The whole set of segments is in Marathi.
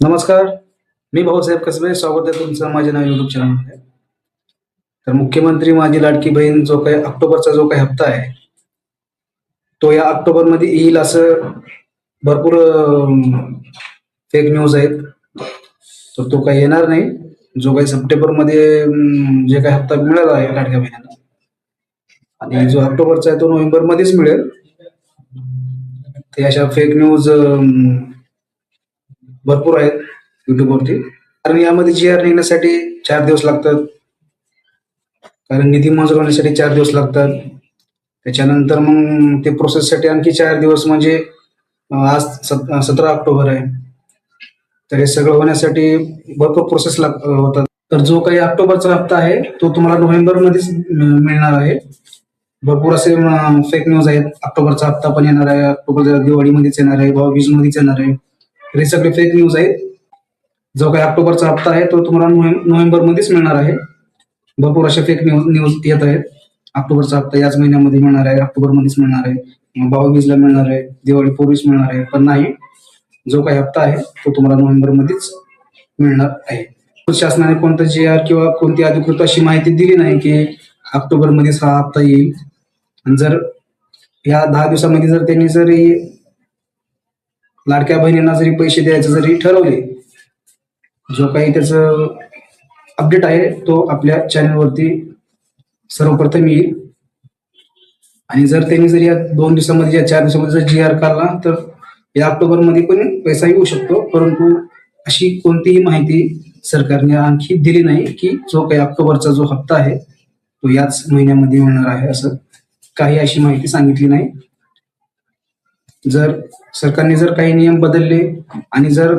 नमस्कार मी भाऊसाहेब कसबे स्वागत आहे तुमचं माझ्या नाव युट्यूब चॅनलमध्ये तर मुख्यमंत्री माझी लाडकी बहीण जो काही ऑक्टोबरचा जो काही हप्ता आहे तो या ऑक्टोबरमध्ये येईल असं भरपूर फेक न्यूज आहेत. तर तो काही येणार नाही. जो काही सप्टेंबरमध्ये जे काही हप्ता मिळाला आहे लाडक्या बहिणीला आणि जो ऑक्टोबरचा आहे तो नोव्हेंबर मध्येच मिळेल. ते अशा फेक न्यूज भरपूर आहेत युट्यूबवरती कारण यामध्ये जी आर निघण्यासाठी चार दिवस लागतात. कारण निधी मंजूर होण्यासाठी चार दिवस लागतात. त्याच्यानंतर मग ते प्रोसेससाठी आणखी चार दिवस म्हणजे आज सत- सतरा ऑक्टोबर आहे. तर हे सगळं होण्यासाठी भरपूर प्रोसेस लाग होतात. तर जो काही ऑक्टोबरचा हप्ता आहे तो तुम्हाला नोव्हेंबर मध्येच मिळणार आहे. भरपूर असे फेक न्यूज आहेत. ऑक्टोबरचा हप्ता पण येणार आहे. ऑक्टोबर दिवाळीमध्येच येणार आहे. भाऊबीज मध्येच येणार आहे. हे सगळे फेक न्यूज आहेत. जो काही ऑक्टोबरचा हप्ता आहे तो तुम्हाला नोव्हेंबर मध्येच मिळणार आहे. भरपूर असे फेक न्यूज न्यूज येत आहेत. ऑक्टोबरचा हप्ता याच महिन्यामध्ये मिळणार आहे ऑक्टोबर मध्येच मिळणार आहे. भाऊबीजला मिळणार आहे दिवाळी पूर्वीच मिळणार आहे पण नाही. जो काही हप्ता आहे तो तुम्हाला नोव्हेंबर मध्येच मिळणार आहे. शासनाने कोणतं जी आर किंवा कोणती अधिकृत अशी माहिती दिली नाही की ऑक्टोबर मध्येच हा हप्ता येईल. जर या दहा दिवसामध्ये जर त्यांनी जर लाडक्या बहिणींना जरी पैसे द्यायचे जरी ठरवले जो काही त्याचं अपडेट आहे तो आपल्या चॅनलवरती सर्वप्रथम येईल. आणि जर त्यांनी जर या दोन दिवसामध्ये या चार दिवसामध्ये जर जी आर काढला तर या ऑक्टोबरमध्ये पण पैसा येऊ शकतो. परंतु अशी कोणतीही माहिती सरकारने आणखी दिली नाही की जो काही ऑक्टोबरचा जो हप्ता आहे तो याच महिन्यामध्ये मिळणार आहे असं काही अशी माहिती सांगितली नाही. जर सरकारने जर काही नियम बदलले आणि जर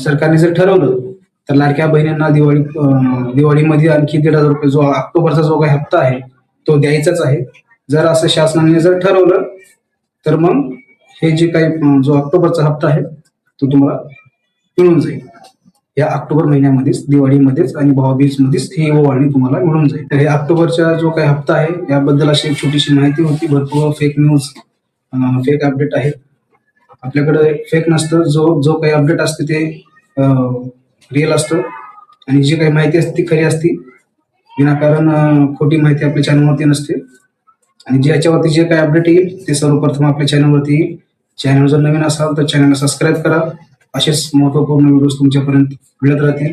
सरकारने जर ठरवलं तर लाडक्या बहिणींना दिवाळी दिवाळीमध्ये आणखी दीड हजार रुपये जो ऑक्टोबरचा जो काही हप्ता आहे तो द्यायचाच आहे. जर असं शासनाने जर ठरवलं तर मग हे जे काही जो ऑक्टोबरचा हप्ता आहे तो तुम्हाला मिळून जाईल. या ऑक्टोबर महिन्यामध्येच दिवाळीमध्येच आणि भाऊबीज मध्येच ही ओवाळणी तुम्हाला मिळून जाईल. तर हे ऑक्टोबरचा जो काही हप्ता आहे याबद्दल अशी छोटीशी माहिती होती. भरपूर फेक न्यूज फेक अपडेट आहे. आपल्याकडे फेक नसतं. जो जो काही अपडेट असते ते रिअल असतं. आणि जी काही माहिती असते ती खरी असते. विनाकारण खोटी माहिती आपल्या चॅनलवरती नसते. आणि जे याच्यावरती जे काही अपडेट येईल ते सर्वप्रथम आपल्या चॅनलवरती येईल. चॅनल जर नवीन असाल तर चॅनलला सबस्क्राईब करा. असेच महत्त्वपूर्ण व्हिडिओज तुमच्यापर्यंत मिळत राहतील.